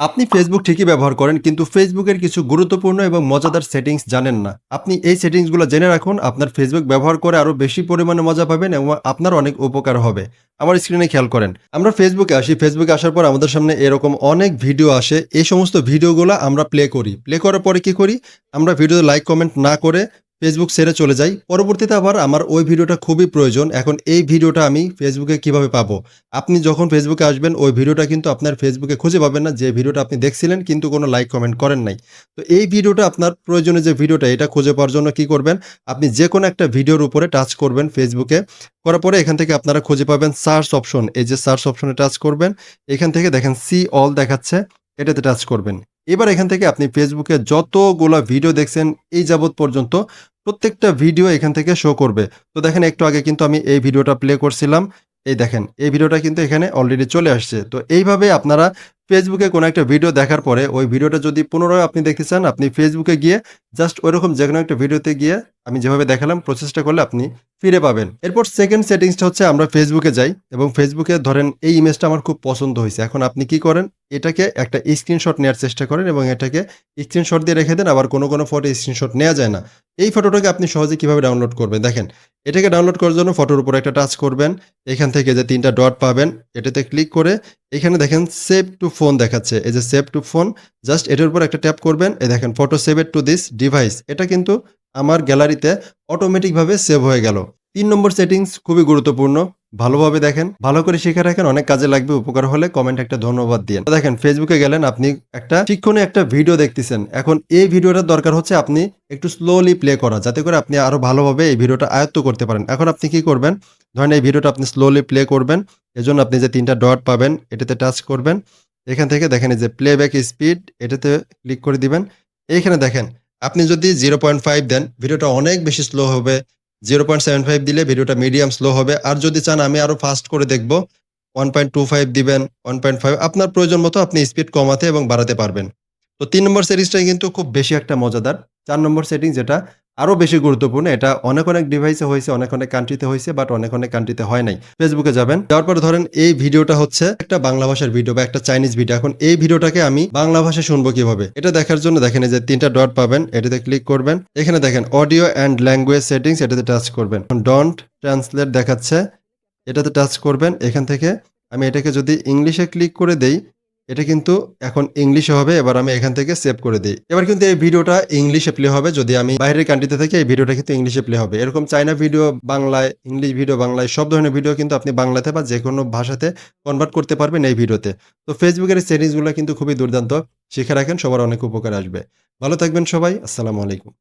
আপনি ফেসবুক ঠিকই ব্যবহার করেন, কিন্তু ফেসবুকের কিছু গুরুত্বপূর্ণ এবং মজাদার সেটিংস জানেন না। আপনি এই সেটিংসগুলো জেনে রাখুন, আপনার ফেসবুক ব্যবহার করে আরও বেশি পরিমাণে মজা পাবেন এবং আপনার অনেক উপকার হবে। আমার স্ক্রিনে খেয়াল করেন, আমরা ফেসবুকে আসি ফেসবুকে আসার পর আমাদের সামনে এরকম অনেক ভিডিও আসে। এই সমস্ত ভিডিওগুলো আমরা প্লে করি। প্লে করার পরে কি করি? আমরা ভিডিও লাইক কমেন্ট না করে ফেসবুক ছেড়ে চলে যাই। পরবর্তীতে আবার আমার ওই ভিডিওটা খুবই প্রয়োজন। এখন এই ভিডিওটা আমি ফেসবুকে কীভাবে পাবো? আপনি যখন ফেসবুকে আসবেন, ওই ভিডিওটা কিন্তু আপনার ফেসবুকে খুঁজে পাবেন না। যে ভিডিওটা আপনি দেখছিলেন, কিন্তু কোনো লাইক কমেন্ট করেন নাই। তো এই ভিডিওটা আপনার প্রয়োজনীয় যে ভিডিওটা, এটা খুঁজে পাওয়ার জন্য কি করবেন? আপনি যে কোনো একটা ভিডিওর উপরে টাচ করবেন ফেসবুকে করার পরে এখান থেকে আপনারা খুঁজে পাবেন সার্চ অপশন এই যে সার্চ অপশনে টাচ করবেন, এখান থেকে দেখেন সি অল দেখাচ্ছে, এটাতে টাচ করবেন। এবার এখান থেকে আপনি ফেসবুকে যতগুলো ভিডিও দেখছেন এই যাবৎ পর্যন্ত প্রত্যেকটা ভিডিও এখান থেকে শো করবে। তো দেখেন, একটু আগে কিন্তু আমি এই ভিডিওটা প্লে করছিলাম। এই দেখেন, এই ভিডিওটা কিন্তু এখানে অলরেডি চলে আসছে। তো এইভাবে আপনারা ফেসবুকে কোনো একটা ভিডিও দেখার পরে ওই ভিডিওটা যদি পুনরায় আপনি দেখতে চান, আপনি ফেসবুকে গিয়ে জাস্ট ওইরকম যে কোনো একটা ভিডিওতে গিয়ে আমি যেভাবে দেখালাম প্রসেসটা করলে আপনি ফিরে পাবেন। এরপর সেকেন্ড সেটিংসটা হচ্ছে আমরা ফেসবুকে যাই এবং ফেসবুকে ধরেন এই ইমেজটা আমার খুব পছন্দ হয়েছে। এখন আপনি কি করেন, এটাকে একটা স্ক্রিনশট নেওয়ার চেষ্টা করেন এবং এটাকে স্ক্রিনশট দিয়ে রেখে দেন, আবার কোনো কোনো ফটো স্ক্রিনশট নেওয়া যায় না। এই ফটোটাকে আপনি সহজে কীভাবে ডাউনলোড করবেন? দেখেন এটাকে ডাউনলোড করার জন্য ফটোর উপর একটা টাচ করবেন। এখান থেকে যে তিনটা ডট পাবেন, এটাতে ক্লিক করে এখানে দেখেন সেভ টু ফোন দেখাচ্ছে। এই যে সেভ টু ফোন জাস্ট এটার উপর একটা ট্যাপ করবেন। এই দেখেন photo save to this device এটা কিন্তু আমার গ্যালারিতে অটোমেটিকভাবে সেভ হয়ে গেল। তিন নম্বর সেটিংস খুবই গুরুত্বপূর্ণ। ভালোভাবে দেখেন, ভালো করে শিখে রাখেন, অনেক কাজে লাগবে, উপকার হলে কমেন্ট একটা ধন্যবাদ দিয়ে দেখেন ফেসবুকে গেলেন, আপনি একটা শিক্ষণীয় একটা ভিডিও দেখতেছেন। এখন এই ভিডিওটার দরকার হচ্ছে আপনি একটু স্লোলি প্লে করা, যাতে করে আপনি আরও ভালোভাবে এই ভিডিওটা আয়ত্ত করতে পারেন। এখন আপনি কি করবেন? ধরেন এই ভিডিওটা আপনি স্লোলি প্লে করবেন, এজন্য আপনি যে তিনটা ডট পাবেন, এটাতে টাচ করবেন। এখান থেকে দেখেন এই যে প্লেব্যাক স্পিড এটাতে ক্লিক করে দিবেন। এইখানে দেখেন, আপনি যদি জিরো পয়েন্ট ফাইভ দেন ভিডিওটা অনেক বেশি স্লো হবে জিরো পয়েন্ট সেভেন ফাইভ দিলে ভিডিওটা মিডিয়াম স্লো হবে। আর যদি চান, আমি আরও ফাস্ট করে দেখব। ওয়ান পয়েন্ট টু ফাইভ দিবেন ওয়ান পয়েন্ট ফাইভ আপনার প্রয়োজন মতো আপনি স্পিড কমাতে এবং বাড়াতে পারবেন। তো তিন নম্বর সেটিংসটাই কিন্তু খুব বেশি একটা মজাদার। চার নম্বর সেটিং যেটা আরও বেশি গুরুত্বপূর্ণ, এটা অনেক অনেক ডিভাইসে হয়েছে, অনেক অনেক কান্ট্রিতে হয়েছে বাট অনেক অনেক কান্ট্রিতে হয় নাই। ফেসবুকে যাবেন। যাওয়ার ধরেন এই ভিডিওটা হচ্ছে একটা বাংলা ভাষার ভিডিও বা একটা চাইনিজ ভিডিও এখন এই ভিডিওটাকে আমি বাংলা ভাষায় শুনব কীভাবে? এটা দেখার জন্য দেখেন যে তিনটা ডট পাবেন, এটাতে ক্লিক করবেন। এখানে দেখেন অডিও অ্যান্ড ল্যাঙ্গুয়েজ সেটিংস এটাতে টাচ করবেন। ডন্ট ট্রান্সলেট দেখাচ্ছে, এটাতে টাচ করবেন। এখান থেকে আমি এটাকে যদি ইংলিশে ক্লিক করে দেই এটা কিন্তু এখন ইংলিশে হবে, এবার আমি এখান থেকে সেভ করে দিই। এবার কিন্তু এই ভিডিওটা ইংলিশে প্লে হবে, যদি আমি বাইরের কান্ট্রিতে থেকে এই ভিডিওটা কিন্তু ইংলিশে প্লে হবে। এরকম চাইনা ভিডিও বাংলায় ইংলিশ ভিডিও বাংলায়, সব ধরনের ভিডিও কিন্তু আপনি বাংলাতে বা যে কোনো ভাষাতে কনভার্ট করতে পারবেন এই ভিডিওতে তো ফেসবুকের সেটিংসগুলো কিন্তু খুবই দুর্দান্ত, শিখে রাখেন, সবার অনেক উপকার আসবে। ভালো থাকবেন সবাই, আসসালামু আলাইকুম।